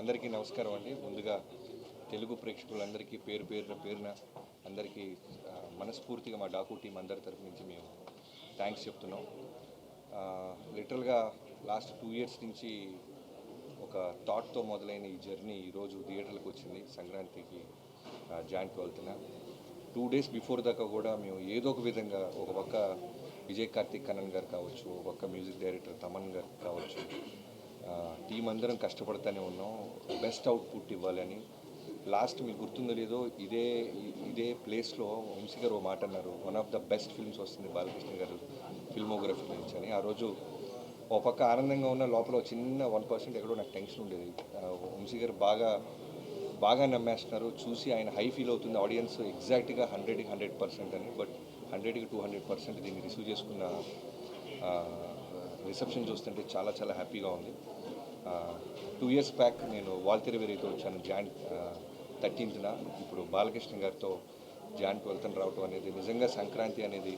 అందరికీ నమస్కారం అండి. ముందుగా తెలుగు ప్రేక్షకులందరికీ పేరు పేరున పేరున అందరికీ మనస్ఫూర్తిగా మా డాకు టీం అందరి తరఫు నుంచి మేము థ్యాంక్స్ చెప్తున్నాం. లిటరల్గా లాస్ట్ టూ ఇయర్స్ నుంచి ఒక థాట్తో మొదలైన ఈ జర్నీ ఈరోజు థియేటర్లకు వచ్చింది సంక్రాంతికి జాయింట్ వెళ్తున్నా. టూ డేస్ బిఫోర్ దాకా కూడా మేము ఏదో ఒక విధంగా ఒక పక్క విజయ్ కార్తిక్ కన్నన్ గారు కావచ్చు ఒక పక్క మ్యూజిక్ డైరెక్టర్ తమన్ గారు కావచ్చు టీం అందరం కష్టపడుతూనే ఉన్నాం. బెస్ట్ అవుట్పుట్ ఇవ్వాలని లాస్ట్ మీకు గుర్తుందో లేదో ఇదే ఇదే ప్లేస్లో వంశీ గారు ఓ మాట అన్నారు. One of the best films వస్తుంది బాలకృష్ణ గారు ఫిల్మోగ్రఫీ నుంచి అని. ఆ రోజు ఓ పక్క ఆనందంగా ఉన్న లోపల చిన్న వన్ పర్సెంట్ ఎక్కడో నాకు టెన్షన్ ఉండేది. వంశీ గారు బాగా బాగా నమ్మేస్తున్నారు. చూసి ఆయన హై ఫీల్ అవుతుంది. ఆడియన్స్ ఎగ్జాక్ట్గా హండ్రెడ్కి హండ్రెడ్ పర్సెంట్ అని. బట్ హండ్రెడ్కి టూ హండ్రెడ్ పర్సెంట్ దీన్ని రిసీవ్ చేసుకున్న రిసెప్షన్ చూస్తుంటే చాలా చాలా హ్యాపీగా ఉంది. టూ ఇయర్స్ బ్యాక్ నేను వాల్తెరివేరితో వచ్చాను జాన్ థర్టీన్త్న. ఇప్పుడు బాలకృష్ణ గారితో జాన్ ట్వెల్త్న రావటం అనేది నిజంగా సంక్రాంతి అనేది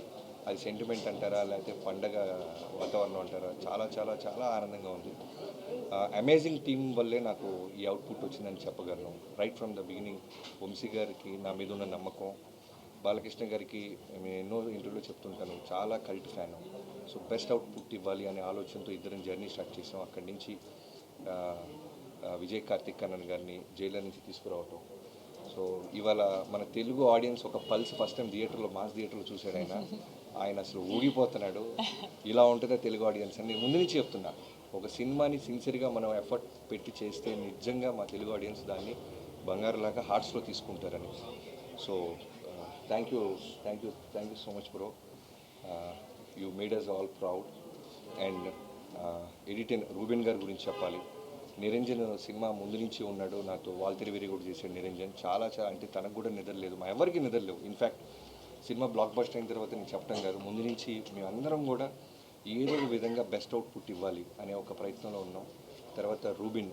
అది సెంటిమెంట్ అంటారా లేకపోతే పండగ వాతావరణం అంటారా చాలా చాలా చాలా ఆనందంగా ఉంది. అమేజింగ్ టీం వల్లే నాకు ఈ అవుట్పుట్ వచ్చిందని చెప్పగలను. Right from the beginning Vamsi గారికి నా మీద ఉన్న నమ్మకం బాలకృష్ణ గారికి నేను ఎన్నో ఇంటర్వ్యూలో చెప్తుంటాను చాలా cult fan so best output ఇవ్వాలి అనే ఆలోచనతో ఇద్దరం జర్నీ స్టార్ట్ చేసాం. అక్కడి నుంచి విజయ్ కార్తిక్ కన్నన్ గారిని జైలర్ నుంచి తీసుకురావటం. సో ఇవాళ మన తెలుగు ఆడియన్స్ ఒక పల్స్ ఫస్ట్ టైం థియేటర్లో మాస్ థియేటర్లో చూశాడు ఆయన. ఆయన అసలు ఊగిపోతున్నాడు. ఇలా ఉంటుందా తెలుగు ఆడియన్స్ అని నేను ముందు నుంచి చెప్తున్నా. ఒక సినిమాని సిన్సియర్గా మనం ఎఫర్ట్ పెట్టి చేస్తే నిజంగా మా తెలుగు ఆడియన్స్ దాన్ని బంగారులాగా హార్ట్స్లో తీసుకుంటారని. So thank you thank you thank you so much bro you made us all proud. And editor Ruben గారి గురించి చెప్పాలి. నిరంజన్ సినిమా ముందు నుంచి ఉన్నాడు. నాతో వాల్తెరి కూడా చేశాడు నిరంజన్. చాలా చాలా అంటే తనకు కూడా నిద్రలేదు మా ఎవరికి నిద్రలేవు ఇన్ఫ్యాక్ట్ సినిమా బ్లాక్ బస్టర్ అయిన తర్వాత నేను చెప్పడం కాదు. ముందు నుంచి మేమందరం కూడా ఏదో ఒక విధంగా బెస్ట్ అవుట్పుట్ ఇవ్వాలి అనే ఒక ప్రయత్నంలో ఉన్నాం. తర్వాత రూబిన్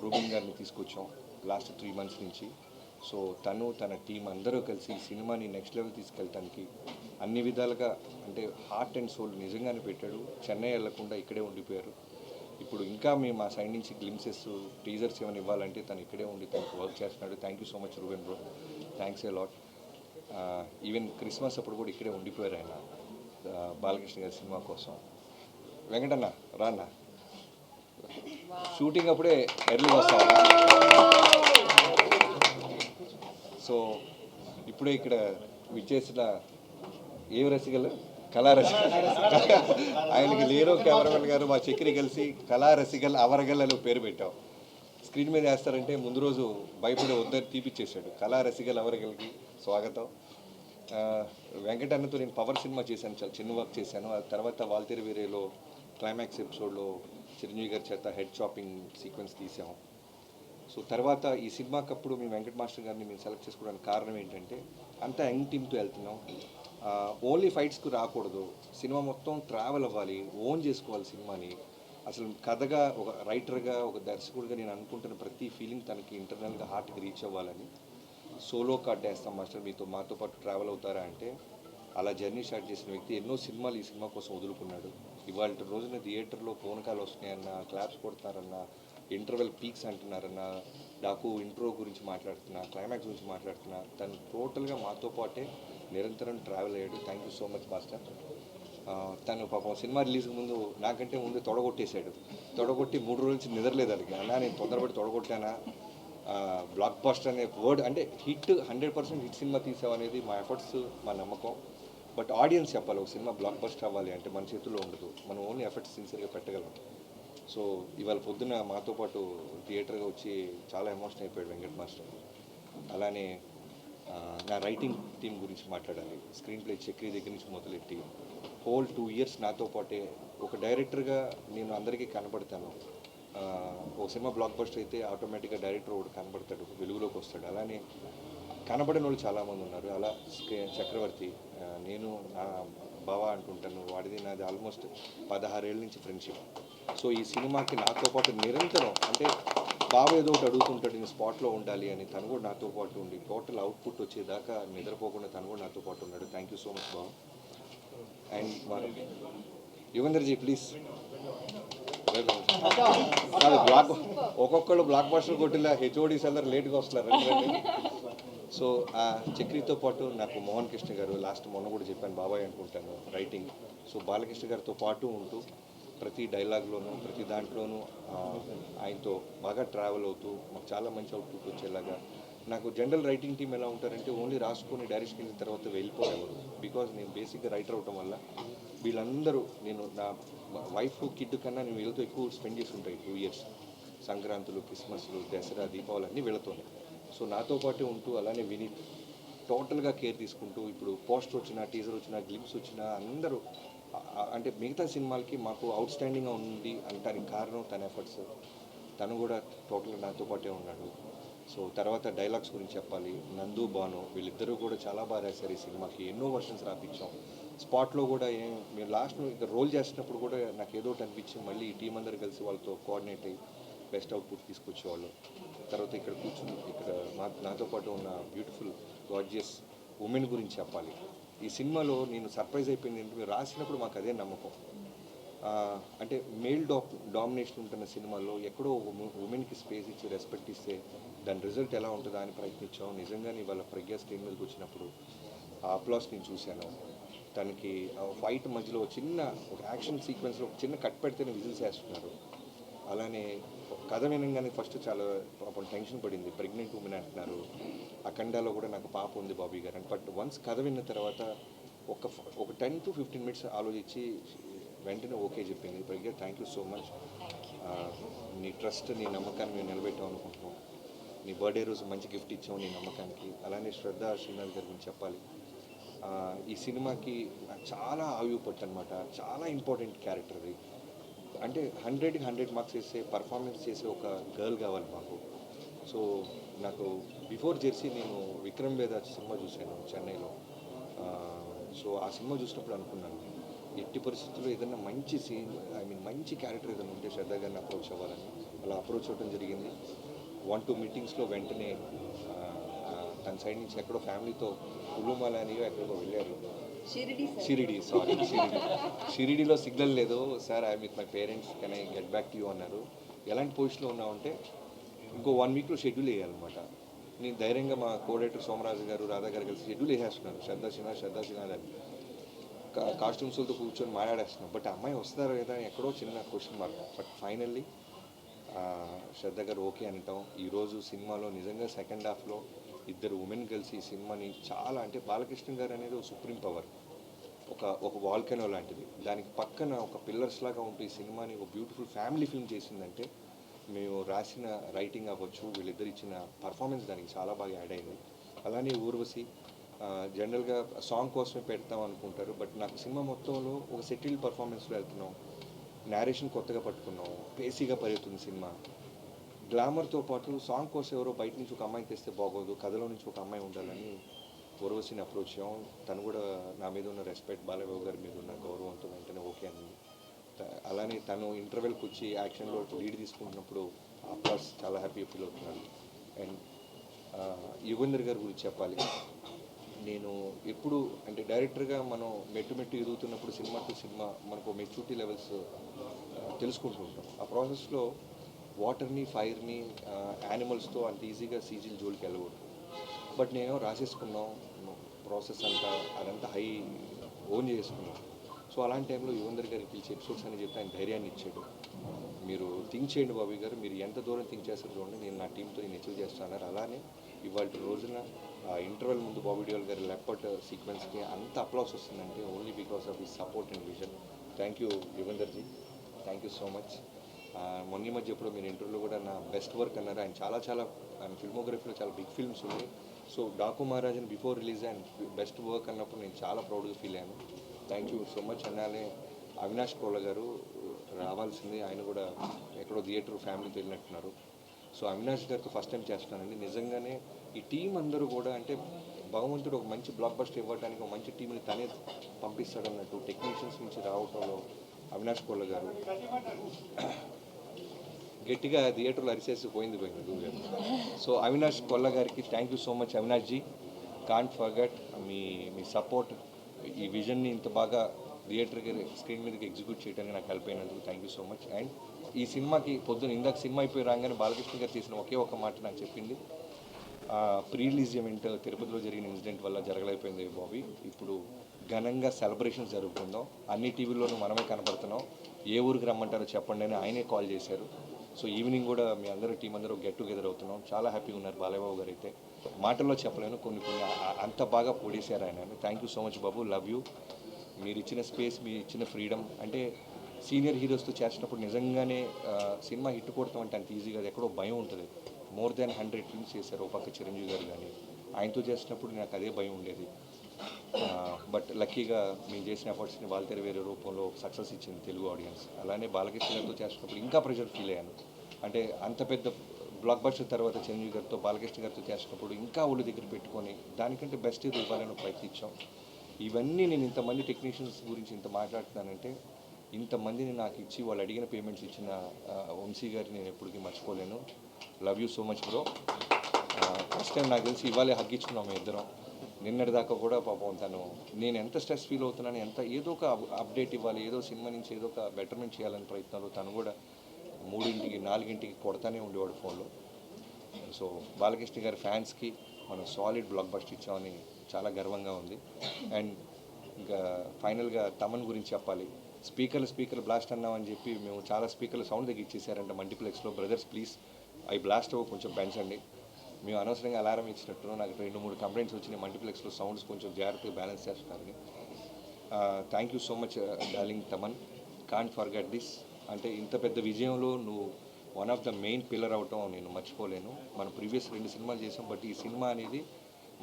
రూబిన్ గారిని తీసుకొచ్చాం. లాస్ట్ త్రీ మంత్స్ నుంచి. సో తను తన టీం అందరూ కలిసి సినిమాని నెక్స్ట్ లెవెల్ తీసుకెళ్ళటానికి అన్ని విధాలుగా అంటే హార్ట్ అండ్ సోల్ నిజంగానే పెట్టాడు. చెన్నై వెళ్ళకుండా ఇక్కడే ఉండిపోయారు. ఇప్పుడు ఇంకా మేము మా సైడ్ నుంచి గ్లిమ్సెస్ టీజర్స్ ఏమైనా ఇవ్వాలంటే తను ఇక్కడే ఉండి తనకు వర్క్ చేస్తున్నాడు. Thank you so much Ruben bro thanks a lot even Christmas అప్పుడు కూడా ఇక్కడే ఉండిపోయారు ఆయన ఆ, బాలకృష్ణ గారి సినిమా కోసం. వెంకటన్న రాన్న షూటింగ్ అప్పుడే ఎర్లీ వస్తావా సో ఇప్పుడే ఇక్కడ విచ్చేసిన ఏ రసికలు? కళారసికలు. ఆయనకి లేరో కెమెరామెన్ గారు మా చక్రి కలిసి కళారసికల్ అవరగల్లలో పేరు పెట్టాం. స్క్రీన్ మీద వేస్తారంటే ముందు రోజు భయపడి వద్దని తీపిచ్చేసాడు కళారసికల్ అవరగల్కి స్వాగతం. వెంకటన్నతో నేను పవర్ సినిమా చేశాను చాలా చిన్న వర్క్ చేశాను. ఆ తర్వాత వాల్తేరు వేరేలో క్లైమాక్స్ ఎపిసోడ్లో చిరంజీవి గారి చేత హెడ్ షాపింగ్ సీక్వెన్స్ తీసాము సో తర్వాత ఈ సినిమాకి అప్పుడు మేము వెంకట మాస్టర్ గారిని మేము సెలెక్ట్ చేసుకోవడానికి కారణం ఏంటంటే అంత యంగ్ టీమ్తో వెళ్తున్నాం. ఓన్లీ ఫైట్స్కి రాకూడదు. సినిమా మొత్తం ట్రావెల్ అవ్వాలి ఓన్ చేసుకోవాలి సినిమాని. అసలు కథగా ఒక రైటర్గా ఒక దర్శకుడిగా నేను అనుకుంటున్న ప్రతి ఫీలింగ్ తనకి ఇంటర్నల్గా హార్ట్కి రీచ్ అవ్వాలని. సోలో కార్డ్ వేస్తాం మాస్టర్ మీతో మాతో పాటు ట్రావెల్ అవుతారా అంటే అలా జర్నీ స్టార్ట్ చేసిన వ్యక్తి ఎన్నో సినిమాలు ఈ సినిమా కోసం వదులుకున్నాడు. ఇవాళ రోజున థియేటర్లో ఫోన్ కాల్ వస్తున్నాయన్న క్లాప్స్ కొడతారన్నా ఇంటర్వెల్ పీక్స్ అంటున్నారన్న నాకు ఇంట్రో గురించి మాట్లాడుతున్నా క్లైమాక్స్ గురించి మాట్లాడుతున్నా తను టోటల్గా మాతో పాటే నిరంతరం ట్రావెల్ అయ్యాడు. Thank you so much master తను పాపం సినిమా రిలీజ్ ముందు నాకంటే ముందు తొడగొట్టేశాడు. తొడగొట్టి మూడు రోజుల నుంచి నిద్రలేదు అడిగి అన్నా నేను తొందరపడి తొడగొట్టానా? బ్లాక్ బాస్టర్ అనే వర్డ్ అంటే hit hundred percent hit cinema తీసావు అనేది మా ఎఫర్ట్స్ మా నమ్మకం. బట్ ఆడియన్స్ చెప్పాలి ఒక సినిమా బ్లాక్ బస్టర్ అవ్వాలి అంటే మన చేతుల్లో ఉండదు. మనం ఓన్లీ ఎఫర్ట్స్ సిన్సియర్గా పెట్టగలం. సో ఇవాళ పొద్దున మాతో పాటు థియేటర్గా వచ్చి చాలా ఎమోషన్ అయిపోయాడు వెంకట్ మాస్టర్. అలానే నా రైటింగ్ టీం గురించి మాట్లాడాలి. స్క్రీన్ ప్లే చక్రి దగ్గర నుంచి మొదలెట్టి హోల్ టూ ఇయర్స్ నాతో పాటే ఒక డైరెక్టర్గా నేను అందరికీ కనపడతాను ఒక సినిమా బ్లాక్ బస్టర్ అయితే ఆటోమేటిక్గా డైరెక్టర్ ఒకటి కనబడతాడు వెలుగులోకి వస్తాడు. అలానే కనబడిన వాళ్ళు చాలామంది ఉన్నారు. అలా చక్రవర్తి నేను నా బావ అంటుంటాను వాడిది నాది ఆల్మోస్ట్ పదహారేళ్ళ నుంచి ఫ్రెండ్షిప్. సో ఈ సినిమాకి నాతో పాటు నిరంతరం అంటే బాబు ఏదో ఒకటి అడుగుతుంటాడు నేను స్పాట్లో ఉండాలి అని. తను కూడా నాతో పాటు ఉండి టోటల్ అవుట్పుట్ వచ్చేదాకా నిద్రపోకుండా తను కూడా నాతో పాటు ఉన్నాడు. థ్యాంక్ యూ సో మచ్ బాబు. అండ్ మన యుగంధర్జీ ప్లీజ్. కాదు బ్లాక్ ఒక్కొక్కళ్ళు బ్లాక్ బస్టర్ కొట్టిలా హెచ్ఓడీస్ అందరు లేట్గా వస్తున్నారు. సో ఆ చక్రితో పాటు నాకు మోహన్ కృష్ణ గారు లాస్ట్ మొన్న కూడా చెప్పాను బాబాయ్ అనుకుంటాను రైటింగ్. సో బాలకృష్ణ గారితో పాటు ఉంటూ ప్రతి డైలాగ్లోనూ ప్రతి దాంట్లోనూ ఆయనతో బాగా ట్రావెల్ అవుతూ మాకు చాలా మంచి అవుట్పుట్ వచ్చేలాగా. నాకు జనరల్ రైటింగ్ టీం ఎలా ఉంటారంటే ఓన్లీ రాసుకొని డైరెక్షన్ వెళ్ళిన తర్వాత వెళ్ళిపోయేవారు బికాజ్ నేను బేసిక్గా రైటర్ అవటం వల్ల వీళ్ళందరూ నేను నా వైఫ్ కిడ్ కన్నా నేను వీళ్ళతో ఎక్కువ స్పెండ్ చేసి ఉంటాయి టూ ఇయర్స్. సంక్రాంతులు క్రిస్మస్లు దసరా దీపావళి అన్నీ వెళుతున్నాయి సో నాతో పాటే ఉంటూ అలానే వినీత్ టోటల్గా కేర్ తీసుకుంటూ ఇప్పుడు పోస్టర్ వచ్చినా టీజర్ వచ్చినా గ్లిమ్స్ వచ్చినా అందరూ అంటే మిగతా సినిమాలకి మాకు అవుట్ స్టాండింగ్గా ఉంది అంటానికి కారణం తన ఎఫర్ట్స్ తను కూడా టోటల్గా నాతో పాటే ఉన్నాడు. సో తర్వాత డైలాగ్స్ గురించి చెప్పాలి. నందు బాను వీళ్ళిద్దరూ కూడా చాలా బాగా రాశారు ఈ సినిమాకి. ఎన్నో వర్షన్స్ రాపించాం. స్పాట్లో కూడా ఏం మీరు లాస్ట్ ఇక రోల్ చేసినప్పుడు కూడా నాకు ఏదో ఒకటి అనిపించి మళ్ళీ ఈ టీం అందరు కలిసి వాళ్ళతో కోఆర్డినేట్ అయ్యి బెస్ట్ అవుట్పుట్ తీసుకొచ్చేవాళ్ళు. తర్వాత ఇక్కడ కూర్చుని ఇక్కడ మా నాతో పాటు ఉన్న బ్యూటిఫుల్ గార్జియస్ ఉమెన్ గురించి చెప్పాలి. ఈ సినిమాలో నేను సర్ప్రైజ్ అయిపోయింది ఏంటంటే రాసినప్పుడు మాకు అదే నమ్మకం. అంటే మేల్ డా డామినేషన్ ఉంటున్న సినిమాల్లో ఎక్కడో ఉమెన్కి స్పేస్ ఇచ్చి రెస్పెక్ట్ ఇస్తే దాని రిజల్ట్ ఎలా ఉంటుందా అని ప్రయత్నించాం. నిజంగానే ఇవాళ ప్రజ్ఞా స్క్రీన్ మీదకి వచ్చినప్పుడు ఆ అప్లాస్ నేను చూశాను. తనకి ఫైట్ మధ్యలో చిన్న ఒక యాక్షన్ సీక్వెన్స్లో ఒక చిన్న కట్ పెడితేనే విజిల్స్ వేస్తున్నారు. అలానే కథ వినగానే ఫస్ట్ చాలా పాపం టెన్షన్ పడింది. ప్రెగ్నెంట్ ఉమెన్ అంటున్నారు. అఖండాలో కూడా నాకు పాప ఉంది బాబీ గారు అని బట్ వన్స్ కథ విన్న తర్వాత ఒక ఒక టెన్ టు ఫిఫ్టీన్ మినిట్స్ ఆలోచించి వెంటనే ఓకే చెప్పింది. Pragya thank you so much నీ ట్రస్ట్ నీ నమ్మకాన్ని మేము నిలబెట్టాం అనుకుంటున్నాం. నీ బర్త్డే రోజు మంచి గిఫ్ట్ ఇచ్చాం నీ నమ్మకానికి. అలానే శ్రద్ధ శ్రీనాథ్ గారి గురించి చెప్పాలి. ఆ, ఈ సినిమాకి నాకు చాలా ఆయువు పట్టు అనమాట చాలా ఇంపార్టెంట్ క్యారెక్టర్ అది. అంటే హండ్రెడ్కి హండ్రెడ్ మార్క్స్ వేసే పర్ఫార్మెన్స్ చేసే ఒక గర్ల్ కావాలి మాకు. సో నాకు బిఫోర్ జెర్సీ నేను విక్రమ్ వేద సినిమా చూశాను చెన్నైలో. సో ఆ సినిమా చూసినప్పుడు అనుకున్నాను ఎట్టి పరిస్థితుల్లో ఏదైనా మంచి సీన్ ఐ మీన్ మంచి క్యారెక్టర్ ఏదైనా ఉంటే శ్రద్ధ గారిని అప్రోచ్ అవ్వాలని అలా అప్రోచ్ అవ్వడం జరిగింది. వన్ టూ మీటింగ్స్లో వెంటనే తన సైడ్ నుంచి ఎక్కడో ఫ్యామిలీతో కులుమాల అని ఎక్కడికో వెళ్ళారు. Shirdi sir Shirdi sorry Shirdi. షిరిడిలో సిగ్నల్ లేదు sir I with my parents can I get back to you అన్నారు. ఎలాంటి పొజిషన్లో ఉన్నామంటే ఇంకో వన్ వీక్లో షెడ్యూల్ వేయాలన్నమాట. నేను ధైర్యంగా మా కోడేటర్ సోమరాజు గారు రాధా గారు కలిసి షెడ్యూల్ వేసేస్తున్నాను శ్రద్ధ సిన్హా శ్రద్ధ సిన్హా అని. కాస్ట్యూమ్స్తో కూర్చొని మాట్లాడేస్తున్నాం. బట్ అమ్మాయి వస్తారా లేదా అని ఎక్కడో చిన్న question mark but finally Shraddha గారు ఓకే అంటాం ఈరోజు సినిమాలో నిజంగా సెకండ్ హాఫ్లో ఇద్దరు ఉమెన్ కలిసి ఈ సినిమాని చాలా అంటే బాలకృష్ణ గారు అనేది ఒక సుప్రీం పవర్ ఒక ఒక వాల్కెనో లాంటిది. దానికి పక్కన ఒక పిల్లర్స్ లాగా ఉంటూ ఈ సినిమాని ఒక బ్యూటిఫుల్ ఫ్యామిలీ ఫిల్మ్ చేసిందంటే మేము రాసిన రైటింగ్ అవ్వచ్చు వీళ్ళిద్దరు ఇచ్చిన పర్ఫార్మెన్స్ దానికి చాలా బాగా యాడ్ అయింది. అలానే ఊర్వశి జనరల్గా సాంగ్ కోసమే పెడతాం అనుకుంటారు బట్ నాకు సినిమా మొత్తంలో ఒక సెటిల్డ్ పర్ఫార్మెన్స్లో వెళ్తున్నాం. నేరేషన్ కొత్తగా పట్టుకున్నాం పేసీగా పరిగెత్తుంది సినిమా. గ్లామర్తో పాటు సాంగ్ కోసం ఎవరో బయట నుంచి ఒక అమ్మాయిని తెస్తే బాగోదు కథలో నుంచి ఒక అమ్మాయి ఉండాలని ఊర్వశిని అప్రోచ్ చేయం. తను కూడా నా మీద ఉన్న రెస్పెక్ట్ బాలబాబు గారి మీద ఉన్న గౌరవంతో వెంటనే ఓకే అని Uh, అలానే తను ఇంటర్వెల్కి వచ్చి యాక్షన్లో లీడ్ తీసుకుంటున్నప్పుడు అఫ్కోర్స్ చాలా హ్యాపీ ఫీల్ అవుతున్నాను అండ్ యుగేందర్ గారి గురించి చెప్పాలి. నేను ఎప్పుడు అంటే డైరెక్టర్గా మనం మెట్టు మెట్టు ఎదుగుతున్నప్పుడు సినిమా టు సినిమా మనకు మెచ్యూరిటీ లెవెల్స్ uh, తెలుసుకుంటూ ఉంటాం ఆ ప్రాసెస్లో వాటర్ని ఫైర్ని యానిమల్స్తో అంత ఈజీగా సీజీలు జోలికి వెళ్ళకూడదు. బట్ నేను రాసేసుకున్నాం. ప్రాసెస్ అంతా అదంతా హై ఓన్ చేసుకున్నాం సో అలాంటి టైంలో యువందర్ గారికి పిలిచి ఎపిసోడ్స్ అని చెప్తే ఆయన ధైర్యాన్ని ఇచ్చాడు. మీరు థింక్ చేయండి బాబు గారు మీరు ఎంత దూరం థింక్ చేస్తారు చూడండి నేను నా టీంతో నేను అచీవ్ చేస్తున్నారు అలానే ఇవాళ రోజున ఇంటర్వెల్ ముందు బాబీ డియోల్ గారి లెప్పట్ సీక్వెన్స్కి అంత అప్లాస్ వస్తుందంటే ఓన్లీ బికాస్ ఆఫ్ ఈ support and vision thank you యువందర్జీ thank you so much మొన్న మధ్య ఎప్పుడో మీరు ఇంటర్వ్యూలో కూడా నా బెస్ట్ వర్క్ అన్నారు. ఆయన చాలా చాలా ఆయన ఫిల్మోగ్రఫీలో చాలా బిగ్ ఫిల్మ్స్ ఉన్నాయి. So Daaku Maharajan before release and best work అన్నప్పుడు నేను చాలా ప్రౌడ్గా ఫీల్ అయ్యాను. Thank you so much. అన్నానే Avinash కోళ్ళ గారు రావాల్సింది. ఆయన కూడా ఎక్కడో థియేటర్ ఫ్యామిలీతో వెళ్ళినట్టున్నారు. సో అవినాష్ గారితో ఫస్ట్ టైం చేస్తున్నానండి. నిజంగానే ఈ టీం అందరూ కూడా అంటే భగవంతుడు ఒక మంచి బ్లాక్ బస్టర్ ఇవ్వడానికి ఒక మంచి టీంని తనే పంపిస్తాడన్నట్టు టెక్నీషియన్స్ నుంచి రావటంలో అవినాష్ కోళ్ళ గారు గట్టిగా థియేటర్లో అరిసేసి పోయింది పోయింది గురుగారు సో అవినాష్ కొల్ల గారికి thank you so much Avinash ji. Can't forget మీ మీ సపోర్ట్ ఈ విజన్ని ఇంత బాగా థియేటర్కి స్క్రీన్ మీదకి ఎగ్జిక్యూట్ చేయడానికి నాకు హెల్ప్ అయినందుకు thank you so much and ఈ సినిమాకి పొద్దున ఇందాక సినిమా అయిపోయి రాగానే బాలకృష్ణ గారు చేసిన ఒకే ఒక మాట నాకు చెప్పింది. ప్రీ రిలీజ్ ఈవెంట్ తిరుపతిలో జరిగిన ఇన్సిడెంట్ వల్ల జరగలేకపోయింది బాబీ. ఇప్పుడు ఘనంగా సెలబ్రేషన్స్ జరుగుతుందో అన్ని టీవీల్లోనూ మనమే కనపడుతున్నాం. ఏ ఊరికి రమ్మంటారో చెప్పండి అని ఆయనే కాల్ చేశారు. సో ఈవినింగ్ కూడా మీ అందరూ టీం అందరూ గెట్ టుగెదర్ అవుతున్నాం. చాలా హ్యాపీగా ఉన్నారు బాలయ్యబాబు గారు అయితే. మాటల్లో చెప్పలేను. కొన్ని కొన్ని అంత బాగా పొడిశారు ఆయన. థ్యాంక్ యూ సో మచ్ బాబు. లవ్ యూ మీరు ఇచ్చిన స్పేస్ మీరు ఇచ్చిన ఫ్రీడమ్ అంటే సీనియర్ హీరోస్తో చేసినప్పుడు నిజంగానే సినిమా హిట్ కొడతాం అంటే అంత ఈజీగా ఎక్కడో భయం ఉంటుంది. మోర్ దాన్ హండ్రెడ్ ఫిల్మ్స్ చేశారు ఒక పక్క చిరంజీవి గారు కానీ ఆయనతో చేసినప్పుడు నాకు అదే భయం ఉండేది. బట్ లక్కీగా మేము చేసిన ఎఫర్ట్స్ని వాళ్ళ వేరే రూపంలో సక్సెస్ ఇచ్చింది తెలుగు ఆడియన్స్ అలానే బాలకృష్ణతో చేసినప్పుడు ఇంకా ప్రెషర్ ఫీల్ అయ్యాను. అంటే అంత పెద్ద బ్లాక్ బస్టర్ తర్వాత చిరంజీవి గారితో బాలకృష్ణ గారితో చేసినప్పుడు ఇంకా ఒళ్ళు దగ్గర పెట్టుకొని దానికంటే బెస్ట్ ఇది ఇవ్వాలని ప్రయత్నించాం. ఇవన్నీ నేను ఇంతమంది టెక్నీషియన్స్ గురించి ఇంత మాట్లాడుతున్నానంటే ఇంతమందిని నాకు ఇచ్చి వాళ్ళు అడిగిన పేమెంట్స్ ఇచ్చిన వంశీ గారిని నేను ఎప్పటికీ మర్చిపోలేను. Love you so much bro first time నాకు తెలిసి ఇవాళే హగ్ ఇచ్చుకున్నాం ఇద్దరం. నిన్నటి దాకా కూడా పాపం తను నేను ఎంత స్ట్రెస్ ఫీల్ అవుతున్నాను ఎంత ఏదో ఒక అప్డేట్ ఇవ్వాలి ఏదో సినిమా నుంచి ఏదో ఒక బెటర్మెంట్ చేయాలని ప్రయత్నాలు తను కూడా మూడింటికి నాలుగింటికి కొడతానే ఉండేవాడు ఫోన్లో. సో బాలకృష్ణ గారి ఫ్యాన్స్కి మనం సాలిడ్ బ్లాక్ బస్ట్ ఇచ్చామని చాలా గర్వంగా ఉంది. అండ్ ఇంకా ఫైనల్గా తమన్ గురించి చెప్పాలి. స్పీకర్లు స్పీకర్ బ్లాస్ట్ అన్నామని చెప్పి మేము చాలా స్పీకర్లు సౌండ్ దగ్గర ఇచ్చేసారంట మల్టీప్లెక్స్లో బ్రదర్స్ ప్లీజ్ అవి బ్లాస్ట్ అవ్వ కొంచెం పెంచండి. మేము అనవసరంగా అలారం ఇచ్చినట్టు నాకు రెండు మూడు కంప్లైంట్స్ వచ్చినాయి. మల్టీప్లెక్స్లో సౌండ్స్ కొంచెం జాగ్రత్తగా బ్యాలెన్స్ చేస్తున్నారని thank you so much darling Thaman. Can't forget this అంటే ఇంత పెద్ద విజయంలో నువ్వు one of the main pillar అవటం నేను మర్చిపోలేను. మనం ప్రీవియస్ రెండు సినిమాలు చేసాం బట్ ఈ సినిమా అనేది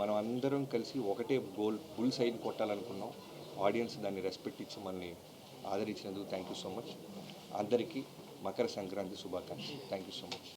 మనం అందరం కలిసి ఒకటే గోల్ బుల్ సైడ్ కొట్టాలనుకున్నాం. ఆడియన్స్ దాన్ని రెస్పెక్ట్ ఇచ్చి మనల్ని ఆదరించినందుకు థ్యాంక్ యూ సో మచ్ అందరికీ మకర సంక్రాంతి శుభాకాంక్షలు. Thank you so much